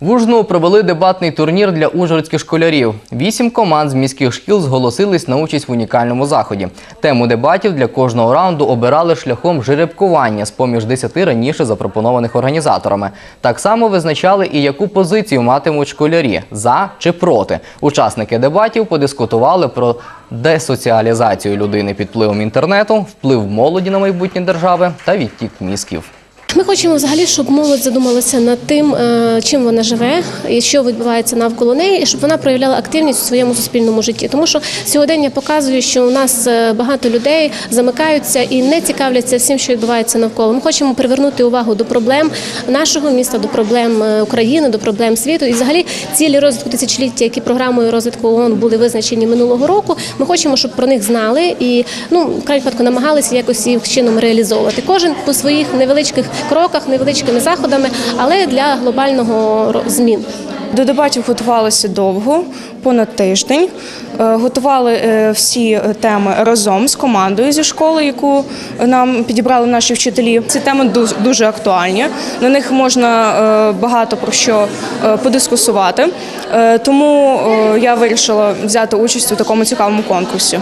В Ужну провели дебатний турнір для ужгородських школярів. Вісім команд з міських шкіл зголосились на участь в унікальному заході. Тему дебатів для кожного раунду обирали шляхом жеребкування з поміж десяти раніше запропонованих організаторами. Так само визначали і яку позицію матимуть школярі за чи проти. Учасники дебатів подискутували про десоціалізацію людини під впливом інтернету, вплив молоді на майбутнє держави та відтік мізків. Ми хочемо взагалі, щоб молодь задумалася над тим, е, чим вона живе і що відбувається навколо неї, і щоб вона проявляла активність у своєму суспільному житті. Тому що сьогодення показує, що у нас е, багато людей замикаються і не цікавляться всім, що відбувається навколо. Ми хочемо привернути увагу до проблем нашого міста, до проблем е, України, до проблем світу. І взагалі цілі розвитку тисячоліття, які програмою розвитку ООН були визначені минулого року. Ми хочемо, щоб про них знали і ну випадку намагалися якось їх чином реалізовувати. Кожен по своїх невеличких кроках, невеличкими заходами, але для глобального змін. До дебатів готувалися довго, понад тиждень. Е, Готували е, всі е, теми разом з командою зі школи, яку нам підібрали наші вчителі. Ці теми дуже, актуальні. На них можна багато про що подискусувати. Тому я вирішила взяти участь у такому цікавому конкурсі.